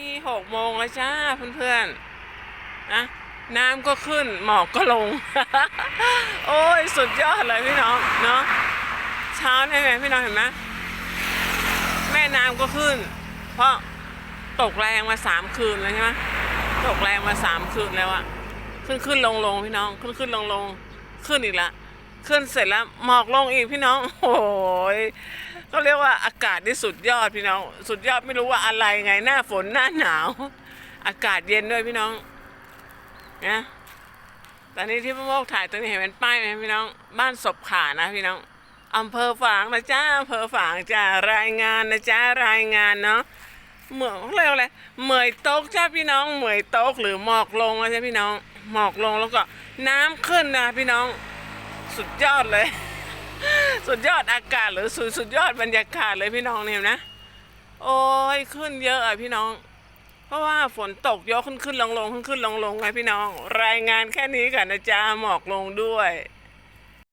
นี่หกโมงแล้วจ้าเพื่อนๆนะน้ำก็ขึ้นหมอกก็ลง โอ้ยสุดยอดเลยพี่น้องเนาะเช้านี่ไงพี่น้องเห็นไหมแม่น้ำก็ขึ้น เพราะตกแรงมาสามคืนแล้วใช่ไหมตกแรงมาสามคืนแล้วอะขึ้นขึ้นลงลงพี่น้องขึ้นขึ้นลงลงขึ้นอีกละขึ้นเสร็จแล้วหมอกลงอีกพี่น้องโอ้ย เรียกว่าอากาศที่สุดยอดพี่น้อง สุดยอดไม่รู้ว่าอะไรไงหน้าฝนหน้าหนาว อากาศเย็นด้วยพี่น้องนะตอนนี้ที่พ่โมกถ่ายตรงนี้เห็นเป็นป้ายไหมพี่น้อง บ้านศพขานะพี่น้องอำเภอฝางนะจ้าอำเภอฝางจ้ารายงานนะจ้ารายงานเนาะเหมือนเขาเรียกอะไรเหมยโต๊กจ้าพี่น้องเหมยโต๊กหรือหมอกลงนะจ้าพี่น้องหมอกลงแล้วก็น้ำขึ้นนะพี่น้อง สุดยอดเลย สุดยอดอากาศหรือสุดสุดยอดบรรยากาศเลยพี่น้องเนี่ยนะ โอ้ยขึ้นเยอะอะพี่น้อง เพราะว่าฝนตกเยอะขึ้นขึ้นลงลงขึ้นขึ้นลงลงไงพี่น้อง รายงานแค่นี้กันนะจ๊ะหมอกลงด้วย